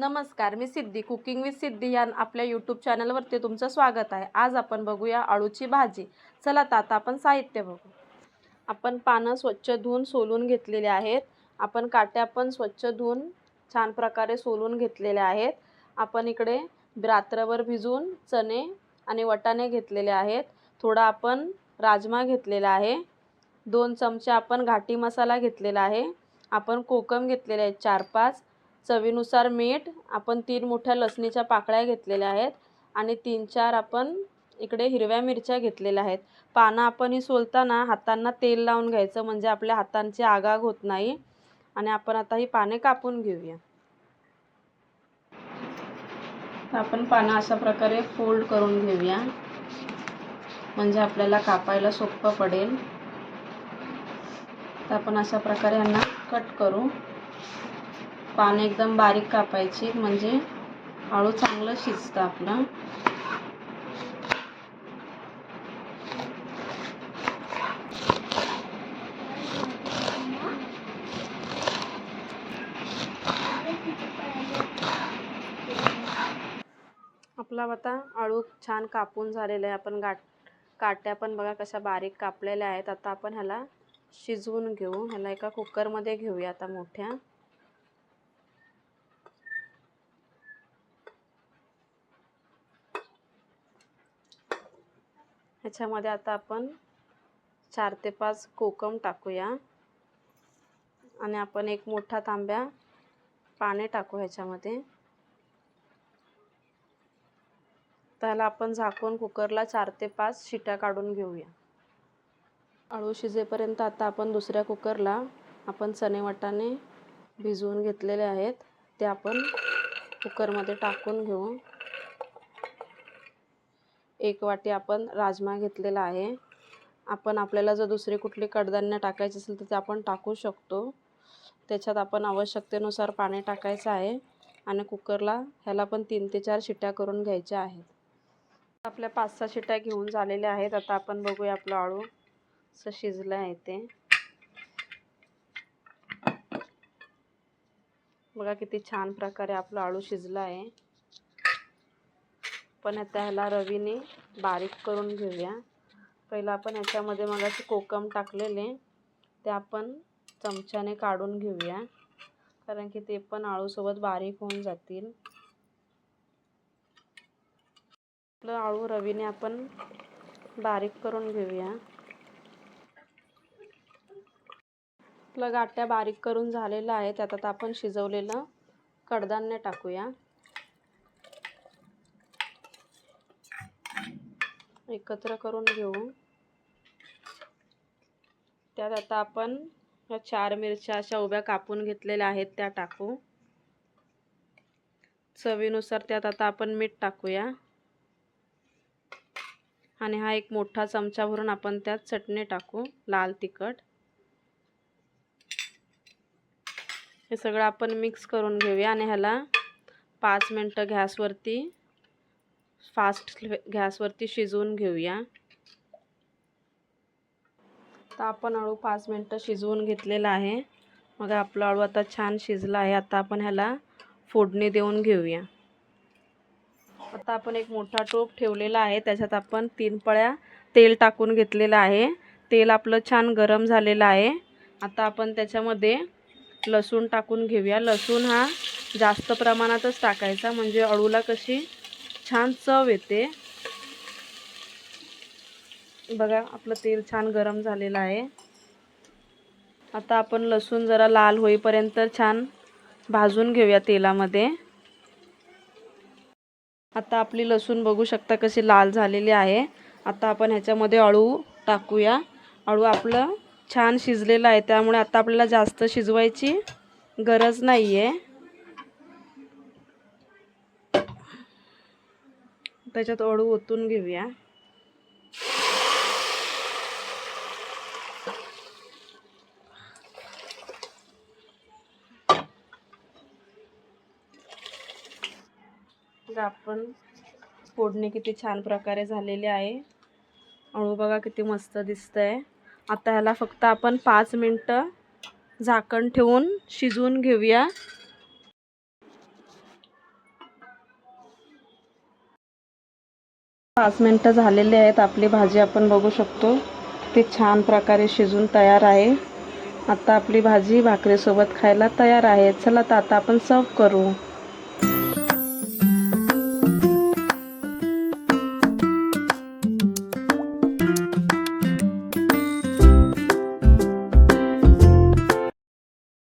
नमस्कार मी सिद्धी cooking with सिद्धी या आपल्या यूट्यूब चॅनलवरती तुमचं स्वागत आहे. आज आपण बघूया आळूची भाजी. चला तर आता आपण साहित्य बघू. आपण पानं स्वच्छ धुवून सोलून घेतलेले आहेत. आपण काट्या पण स्वच्छ धुवून छान प्रकारे सोलून घेतलेल्या आहेत. आपण इकडे रात्रभर भिजून चणे आणि वटाणे घेतलेले आहेत. थोडा आपण राजमा घेतलेला आहे. दोन चमचे आपण घाटी मसाला घेतलेला आहे. आपण कोकम घेतलेले आहेत चार पाच. चवीनुसार मीठ आपण तीन मोठ्या लसणीच्या पाकळ्या घेतलेल्या आहेत आणि तीन चार आपण इकडे हिरव्या मिरच्या घेतलेल्या आहेत. पानं आपण ही सोलताना हातांना तेल लावून घ्यायचं म्हणजे आपल्या हातांची आगाग होत नाही. आणि आपण आता ही पाने कापून घेऊया. तर आपण पानं अशा प्रकारे फोल्ड करून घेऊया. म्हणजे आपल्याला कापायला सोपं पडेल. तर आपण अशा प्रकारे यांना कट करू. पानं एकदम बारीक कापायची म्हणजे आळू चांगलं शिजतं आपलं. आपला आता आळू छान कापून झालेला आहे. आपण गाठ काट्या पण बघा कशा बारीक कापलेल्या आहेत. आता आपण ह्याला शिजवून घेऊ. ह्याला एका कुकरमध्ये घेऊया आता मोठ्या. ह्याच्यामध्ये आता आपण चार ते पाच कोकम टाकूया. आणि आपण एक मोठा तांब्या पाणी टाकू ह्याच्यामध्ये. त्याला आपण झाकून कुकरला चार ते पाच शिट्या काढून घेऊया. अळू शिजेपर्यंत आता आपण दुसऱ्या कुकरला आपण चणे वाटाणे भिजवून घेतलेले आहेत. ते आपण कुकरमध्ये टाकून घेऊ. एक वाटी आपण राजमा घेतलेला आहे. आपण आपल्याला जर दुसरी कुठली कडधान्य टाकायचे असेल तर ते आपण टाकू शकतो. त्याच्यात आपण आवश्यकतेनुसार पाणी टाकायचं आहे आणि कुकरला ह्याला पण तीन ते चार शिट्ट्या करून घ्यायच्या आहेत. आपल्या पाच सहा शिट्ट्या घेऊन झालेल्या आहेत. आता आपण बघूया आपलं आळू असं शिजलं आहे ते. बघा किती छान प्रकारे आपलं आळू शिजलं आहे. पण आता ह्याला रवीने बारीक करून घेऊया. पहिलं आपण ह्याच्यामध्ये मगाशी कोकम टाकलेले ते आपण चमच्याने काढून घेऊया. कारण की ते पण आळूसोबत बारीक होऊन जातील. आपलं आळू रवीने आपण बारीक करून घेऊया. आपलं गाठ्या बारीक करून झालेलं आहे त्यात आता आपण शिजवलेलं कडधान्य टाकूया. एकत्र करून घेऊ. त्यात आता आपण ह्या चार मिरच्या अशा उभ्या कापून घेतलेल्या आहेत त्या टाकू. चवीनुसार त्यात आता आपण मीठ टाकूया. आणि हा एक मोठा चमचा भरून आपण त्यात चटणी टाकू लाल तिखट. हे सगळं आपण मिक्स करून घेऊया आणि ह्याला पाच मिनटं गॅसवरती फास्ट गॅसवरती शिजवून घेऊया. तर आपण अळू पाच मिनटं शिजवून घेतलेला आहे. मग आपला अळू आता छान शिजला आहे. आता आपण ह्याला फोडणी देऊन घेऊया. आता आपण एक मोठा टोप ठेवलेला आहे. त्याच्यात आपण तीन पळ्या तेल टाकून घेतलेलं आहे. तेल आपलं छान गरम झालेलं आहे. आता आपण त्याच्यामध्ये लसूण टाकून घेऊया. लसूण हा जास्त प्रमाणातच टाकायचा. म्हणजे अळूला कशी छान चव येते. बघा आपलं तेल छान गरम झालेलं आहे. आता आपण लसूण जरा लाल होईपर्यंत छान भाजून घेऊया तेलामध्ये. आता आपली लसूण बघू शकता कशी लाल झालेली आहे. आता आपण ह्याच्यामध्ये अळू टाकूया. अळू आपलं छान शिजलेलं आहे त्यामुळे आता आपल्याला जास्त शिजवायची गरज नाही आहे त्याच्यात अळू ओतून घेऊया. आपण फोडणी किती छान प्रकारे झालेली आहे. अळू बघा किती मस्त दिसतंय. आता ह्याला फक्त आपण पाच मिनटं झाकण ठेवून शिजवून घेऊया. पाच मिनटं झालेली आहेत. आपली भाजी आपण बघू शकतो. ती छान प्रकारे शिजून तयार आहे. आता आपली भाजी भाकरीसोबत खायला तयार आहे. चला तर आता आपण सर्व करू.